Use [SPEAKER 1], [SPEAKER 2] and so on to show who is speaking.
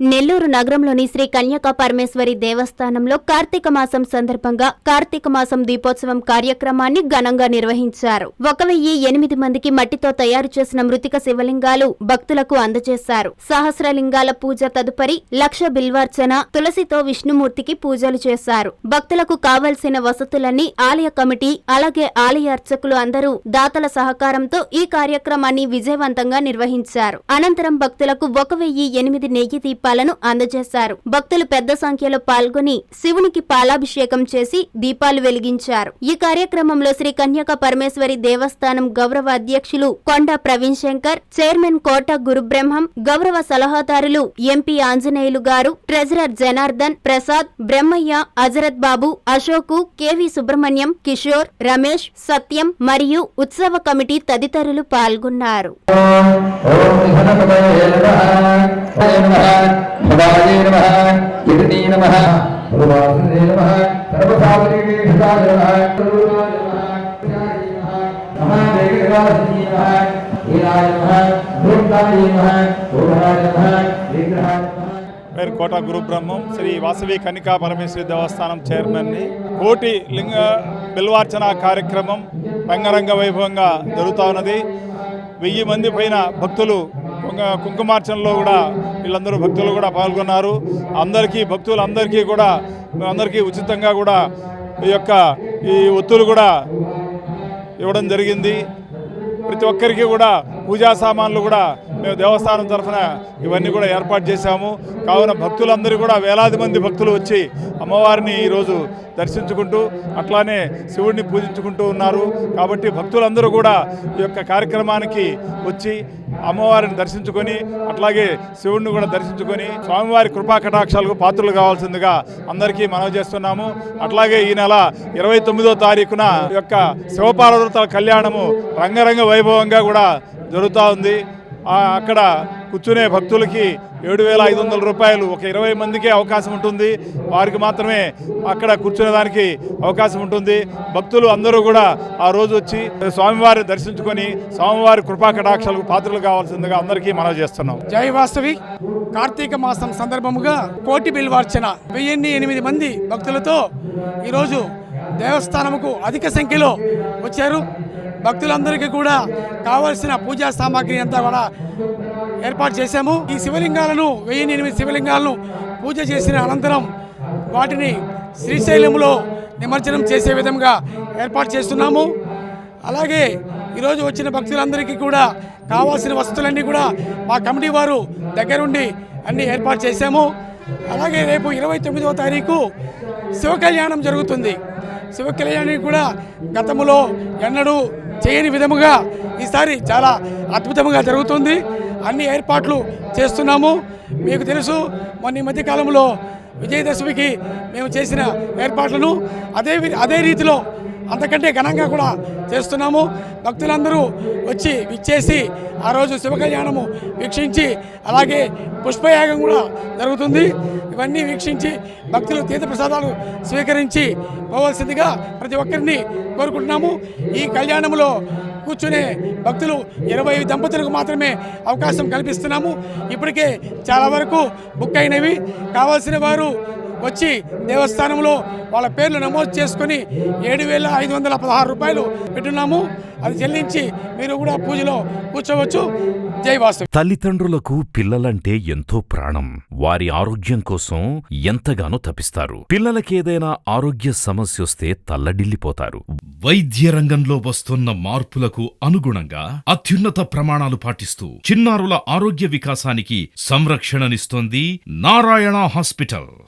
[SPEAKER 1] నెల్లూరు నగరంలోని శ్రీ కన్యకా పరమేశ్వరి దేవస్థానంలో కార్తీక మాసం సందర్భంగా కార్తీక మాసం దీపోత్సవం కార్యక్రమాన్ని ఘనంగా నిర్వహించారు. ఒక వెయ్యి ఎనిమిది మందికి మట్టితో తయారు చేసిన మృతిక శివలింగాలు భక్తులకు అందజేశారు. సహస్రలింగాల పూజ తదుపరి లక్ష బిల్వార్చన తులసితో విష్ణుమూర్తికి పూజలు చేశారు. భక్తులకు కావలసిన వసతులన్నీ ఆలయ కమిటీ అలాగే ఆలయ అర్చకులు అందరూ దాతల సహకారంతో ఈ కార్యక్రమాన్ని విజయవంతంగా నిర్వహించారు. అనంతరం భక్తులకు ఒక వెయ్యి ఎనిమిది నెయ్యి దీపాలను అందజేశారు. భక్తులు పెద్ద సంఖ్యలో పాల్గొని శివునికి పాలాభిషేకం చేసి దీపాలు వెలిగించారు. ఈ కార్యక్రమంలో శ్రీ కన్యక పరమేశ్వరి దేవస్థానం గౌరవ అధ్యక్షులు కొండ ప్రవీణ్ శంకర్ చైర్మన్ కోట గురుబ్రహ్మం గౌరవ సలహాదారులు MP Anjaneyulu garu treasurer Janardhan Prasad Brahmaiah Hazarath Babu Ashok KV Subrahmanyam Kishore Ramesh Satyam మరియు ఉత్సవ కమిటీ తదితరులు పాల్గొన్నారు.
[SPEAKER 2] ఓం నిధనపదయే నమః హరే నమః భవాయ నమః కీర్తి సర్వసాధనే హితాయ నమః
[SPEAKER 3] పేరు కోట గురుబ్రహ్మం శ్రీ వాసవి కనికా పరమేశ్వరి దేవస్థానం చైర్మన్ని కోటి లింగ బిల్వార్చన కార్యక్రమం రంగరంగ వైభవంగా జరుగుతూ ఉన్నది. వెయ్యి మంది పైన భక్తులు కుంకుమార్చనలో కూడా వీళ్ళందరూ భక్తులు కూడా పాల్గొన్నారు. అందరికీ భక్తులందరికీ కూడా అందరికీ ఉచితంగా కూడా ఈ యొక్క ఈ ఒత్తులు కూడా ఇవ్వడం జరిగింది. ప్రతి ఒక్కరికి కూడా పూజా సామాన్లు కూడా మేము దేవస్థానం తరఫున ఇవన్నీ కూడా ఏర్పాటు చేశాము. కావున భక్తులందరూ కూడా వేలాది మంది భక్తులు వచ్చి అమ్మవారిని ఈరోజు దర్శించుకుంటూ అట్లానే శివుడిని పూజించుకుంటూ ఉన్నారు. కాబట్టి భక్తులందరూ కూడా ఈ యొక్క కార్యక్రమానికి వచ్చి అమ్మవారిని దర్శించుకొని అట్లాగే శివుడిని కూడా దర్శించుకొని స్వామివారి కృపా కటాక్షాలకు పాత్రలు కావాల్సిందిగా అందరికీ మనవి చేస్తున్నాము. అట్లాగే ఈ నెల ఇరవై తొమ్మిదో తారీఖున ఈ యొక్క శివపార్వతుల కళ్యాణము రంగరంగ వైభవంగా కూడా జరుగుతూ ఉంది. అక్కడ కూర్చునే భక్తులకి ఏడు వేల ఐదు వందల రూపాయలు. ఒక ఇరవై మందికే అవకాశం ఉంటుంది. వారికి మాత్రమే అక్కడ కూర్చునేదానికి అవకాశం ఉంటుంది. భక్తులు అందరూ కూడా ఆ రోజు వచ్చి స్వామివారిని దర్శించుకొని స్వామివారి కృపా కటాక్షాలకు పాత్రలు కావాల్సిందిగా అందరికీ మనవి చేస్తున్నాం.
[SPEAKER 4] జై వాస్తవి. కార్తీక మాసం సందర్భముగా కోటి బిల్వార్చన. వెయ్యిన్ని ఎనిమిది మంది భక్తులతో ఈరోజు దేవస్థానముకు అధిక సంఖ్యలో వచ్చారు. భక్తులందరికీ కూడా కావలసిన పూజా సామాగ్రి అంతా కూడా ఏర్పాటు చేశాము. ఈ శివలింగాలను వెయ్యి ఎనిమిది శివలింగాలను పూజ చేసిన అనంతరం వాటిని శ్రీశైలంలో నిమజ్జనం చేసే విధంగా ఏర్పాటు చేస్తున్నాము. అలాగే ఈరోజు వచ్చిన భక్తులందరికీ కూడా కావాల్సిన వసతులన్నీ కూడా మా కమిటీ వారు దగ్గరుండి అన్ని ఏర్పాటు చేశాము. అలాగే రేపు ఇరవై తొమ్మిదవ తారీఖు శివ కళ్యాణం జరుగుతుంది. శివ కళ్యాణం కూడా గతంలో ఎన్నడూ చేయని విధముగా ఈసారి చాలా అద్భుతంగా జరుగుతుంది. అన్ని ఏర్పాట్లు చేస్తున్నాము. మీకు తెలుసు మొన్న ఈ మధ్యకాలంలో విజయదశమికి మేము చేసిన ఏర్పాట్లను అదే అదే రీతిలో అంతకంటే ఘనంగా కూడా చేస్తున్నాము. భక్తులందరూ వచ్చి విచ్చేసి ఆ రోజు శివ కళ్యాణము వీక్షించి అలాగే పుష్పయాగం కూడా జరుగుతుంది. ఇవన్నీ వీక్షించి భక్తులు తీర్థప్రసాదాలు స్వీకరించి పోవాల్సిందిగా ప్రతి ఒక్కరిని కోరుకుంటున్నాము. ఈ కళ్యాణంలో కూర్చునే భక్తులు ఇరవై దంపతులకు మాత్రమే అవకాశం కల్పిస్తున్నాము. ఇప్పటికే చాలా వరకు బుక్ అయినవి. కావాల్సిన వారు వచ్చి దేవస్థానంలో వాళ్ళ పేర్లు నమోదు చేసుకొని ఏడు వేల ఐదు వందల పదహారు రూపాయలు పెట్టున్నాము. అది చెల్లించి మీరు కూడా పూజలో కూర్చోవచ్చు. జై వాసు
[SPEAKER 5] తల్లిదండ్రులకు పిల్లలంటే ఎంతో ప్రాణం. వారి ఆరోగ్యం కోసం ఎంతగానో తపిస్తారు. పిల్లలకేదైనా ఆరోగ్య సమస్యొస్తే తల్లడిల్లిపోతారు. వైద్య రంగంలో వస్తున్న మార్పులకు అనుగుణంగా అత్యున్నత ప్రమాణాలు పాటిస్తూ చిన్నారుల ఆరోగ్య వికాసానికి సంరక్షణనిస్తోంది నారాయణ హాస్పిటల్.